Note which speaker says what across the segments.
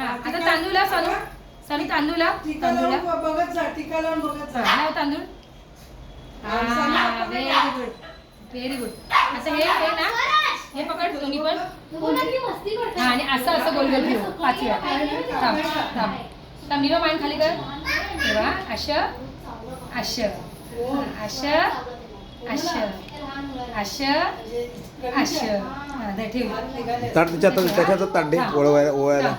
Speaker 1: हा आता तांदूळ लाव सानू सानू तांदूळ लाव
Speaker 2: टीका
Speaker 1: तांदूळ लाव
Speaker 2: लावून बघत जा टीका लावून बघत जा.
Speaker 1: हा, लाव तांदूळ. हा व्हेरी गुड व्हेरी गुड आता हे हे ना हे पकड दोन्ही पण. हा आणि असं असं गोल गोल फिरव पाच वेळा थांब थांब. थांब निरो मान खाली कर. तेव्हा अशं अशं अशं अशं अशं अशं हा दे ठेव.
Speaker 3: ताट दे ओळवायला ओवायला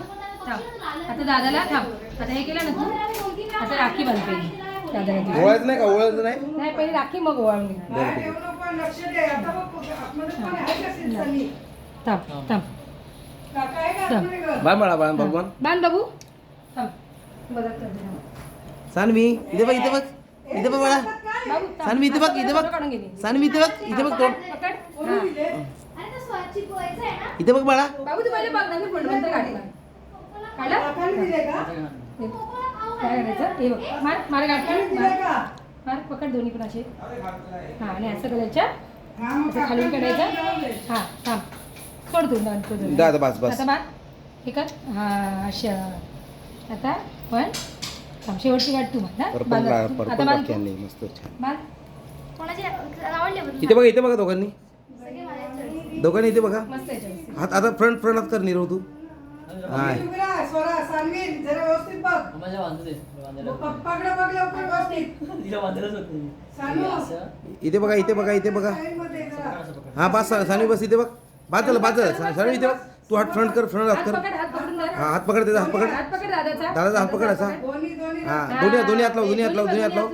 Speaker 1: थांब. आता दादाला थांब. आता हे केलं ना तू? आता राखी बांधते. दादाला.
Speaker 3: ओळायचं नाही का? ओळायचं नाही?
Speaker 1: नाही पहिले राखी मग ओवाळून घे? थांब. थांब?
Speaker 3: बाय बाळा बाळा भगवान
Speaker 1: बांध बाबू. थांब. बघत.
Speaker 3: सानवी इथे बघ इथे बघ. इथे बघ बाळा.
Speaker 1: बाबू थांब.
Speaker 3: सानवी इथे बघ इथे बघ. सानवी इथे बघ इथे बघ तोंड? इथे बघ बाळा.
Speaker 1: बाबू बघ नंतर
Speaker 2: काकाने दिले का?
Speaker 1: हे. काय करायचं? हे बघ मार मार गाठ
Speaker 2: काकाने दिले
Speaker 1: मार.
Speaker 2: का?
Speaker 1: मार पकड दोन्ही पण असे. हा आणि असं करायच्या
Speaker 2: हा, मग
Speaker 1: असं खालून
Speaker 2: जाऊ दे.
Speaker 1: हा थांब. सोड तू
Speaker 3: बस, बस.
Speaker 1: आता हे कर. हा अशा. आता पण थांब शेवटची गाठ तू हा? बांध.
Speaker 3: पर्पल
Speaker 1: आता बांध
Speaker 3: राखी
Speaker 1: तू.
Speaker 3: आणली मस्त. छान
Speaker 1: बांध
Speaker 3: इथे बघा इथे बघा दोघांनी. दोघांनी इथे बघा.
Speaker 1: मस्त याच्यावर.
Speaker 3: हात आता फ्रंट फ्रंट हात कर निरव तू. हाय.
Speaker 2: उभी राहा, स्वरा सानवी जरा व्यवस्थित बघ.
Speaker 4: माझ्या बांधू दे
Speaker 2: पप्पाकडे बघ लवकर व्यवस्थित.
Speaker 4: तिला बांधायलाच होत नाही.
Speaker 2: सानू.
Speaker 4: असं?
Speaker 3: इथे बघा इथे बघा इथे बघा.
Speaker 2: साईडमध्ये जरा.
Speaker 3: हा बस सानवी बस इथे बघ. बाद झालं बाद झालं सानवी इथे बघ. तू हात फ्रंट कर फ्रंट हात
Speaker 1: हात
Speaker 3: कर.
Speaker 1: पकड हात पकडून धर.
Speaker 3: हा हात पकड त्याचा हात पकड.
Speaker 1: हात पकड दादाचा
Speaker 3: दादाचा हात पकड असा.
Speaker 2: दोन्ही दोन्ही
Speaker 3: हा दोन्ही दोन्ही हात लाव दोन्ही हात लाव दोन्ही हात लाव.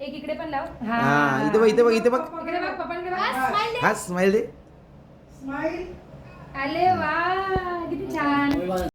Speaker 1: एक इकडे पण लाव.
Speaker 3: हा इथे बघ इथे बघ इथे बघ.
Speaker 1: इकडे बघ पप्पांकडे बघ.
Speaker 3: हा स्माइल दे.
Speaker 2: स्माईल
Speaker 1: अरे वा किती छान.